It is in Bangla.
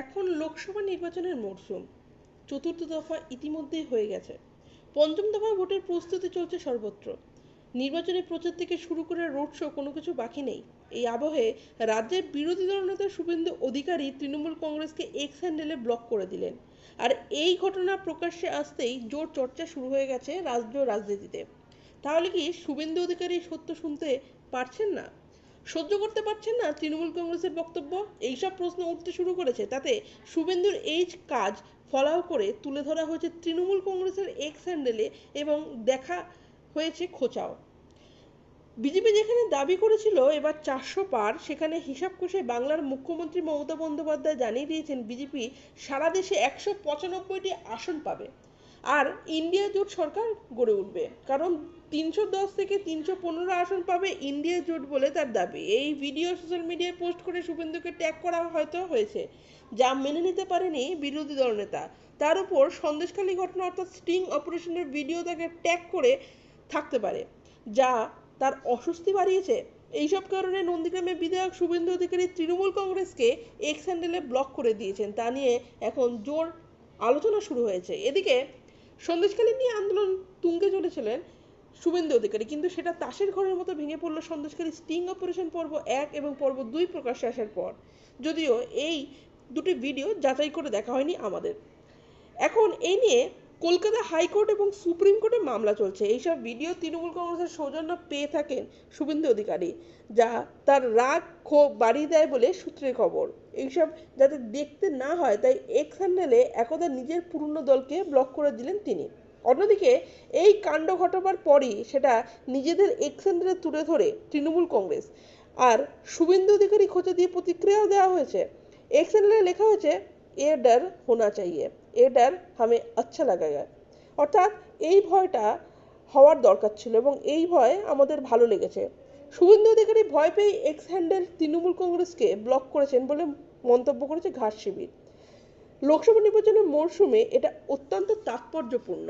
এখন লোকসভা নির্বাচনের মরশুম চতুর্থ দফা ইতিমধ্যেই হয়ে গেছে। পঞ্চম দফা ভোটের প্রস্তুতি চলছে সর্বত্র। নির্বাচনী প্রচার থেকে শুরু করে রোড শো কোনো কিছু বাকি নেই। এই আবহে রাজ্যের বিরোধী দলনেতা শুভেন্দু অধিকারী তৃণমূল কংগ্রেসকে এক্স হ্যান্ডেলে ব্লক করে দিলেন। আর এই ঘটনা প্রকাশ্যে আসতেই জোর চর্চা শুরু হয়ে গেছে রাজ্য রাজনীতিতে। তাহলে কি শুভেন্দু অধিকারী সত্য শুনতে পারছেন না? সহ্য করতে পারছেন না তৃণমূল কংগ্রেসের বক্তব্য। এইসব প্রশ্ন উঠতে শুরু করেছে। তাতে শুভেন্দুর এই কাজ ফলাও করে তুলে ধরা হয়েছে তৃণমূল কংগ্রেসের এক্স হ্যান্ডেলে এবং দেখা হয়েছে খোঁচাও। বিজেপি যেখানে দাবি করেছিল এবার চারশো পার, সেখানে হিসাব কষে বাংলার মুখ্যমন্ত্রী মমতা বন্দ্যোপাধ্যায় জানিয়ে দিয়েছেন, বিজেপি সারা দেশে একশো পঁচানব্বইটি আসন পাবে। আর ইন্ডিয়া জোট সরকার গড়ে উঠবে। কারণ তিনশো দশ থেকে তিনশো পনেরো আসন পাবে ইন্ডিয়া জোট বলে তার দাবি। এই ভিডিও সোশ্যাল মিডিয়ায় পোস্ট করে শুভেন্দুকে ট্যাগ করা হয়তো হয়েছে, যা মেনে নিতে পারেনি বিরোধী দলনেতা তার উপর সন্দেশখালী ঘটনা অর্থাৎ স্টিং অপারেশনের ভিডিও তাকে ট্যাগ করে থাকতে পারে, যা তার অস্বস্তি বাড়িয়েছে। এইসব কারণে নন্দীগ্রামের বিধায়ক শুভেন্দু অধিকারী তৃণমূল কংগ্রেসকে এক্স হ্যান্ডেলে ব্লক করে দিয়েছেন। তা নিয়ে এখন জোর আলোচনা শুরু হয়েছে। এদিকে সন্দেশখালী নিয়ে আন্দোলন তুঙ্গে চলেছিলেন শুভেন্দু অধিকারী। কিন্তু সেটা তাসের ঘরের মতো ভেঙে পড়ল সন্দেশখালী স্টিং অপারেশন পর্ব এক এবং পর্ব দুই প্রকাশ্যে আসার পর। যদিও এই দুটি ভিডিও যাচাই করে দেখা হয়নি আমাদের। এখন এই নিয়ে কলকাতা হাইকোর্ট এবং সুপ্রিম কোর্টে মামলা চলছে। এইসব ভিডিও তৃণমূল কংগ্রেসের সৌজন্য পেয়ে থাকেন শুভেন্দু অধিকারী, যা তার রাগ ক্ষোভ বাড়িয়ে দেয় বলে সূত্রের খবর। এইসব যাতে দেখতে না হয়, তাই এক্স হ্যান্ডেলে একদা নিজের পুরনো দলকে ব্লক করে দিলেন তিনি। অন্যদিকে, এই কাণ্ড ঘটাবার পরই সেটা নিজেদের এক্স হ্যান্ডেলে তুলে ধরে তৃণমূল কংগ্রেস। আর শুভেন্দু অধিকারী খোঁজা দিয়ে প্রতিক্রিয়াও দেওয়া হয়েছে। এক্স হ্যান্ডেলে লেখা হয়েছে এ ডর হোনা চাইয়ে এ ডর হামে আচ্ছা লাগেগা অর্থাৎ এই ভয়টা হওয়ার দরকার ছিল এবং এই ভয় আমাদের ভালো লেগেছে। শুভেন্দু অধিকারী ভয় পেয়ে এক্স হ্যান্ডেল তৃণমূল কংগ্রেসকে ব্লক করেছেন বলে মন্তব্য করেছে ঘাট শিবির। লোকসভা নির্বাচনের মরশুমে এটা অত্যন্ত তাৎপর্যপূর্ণ।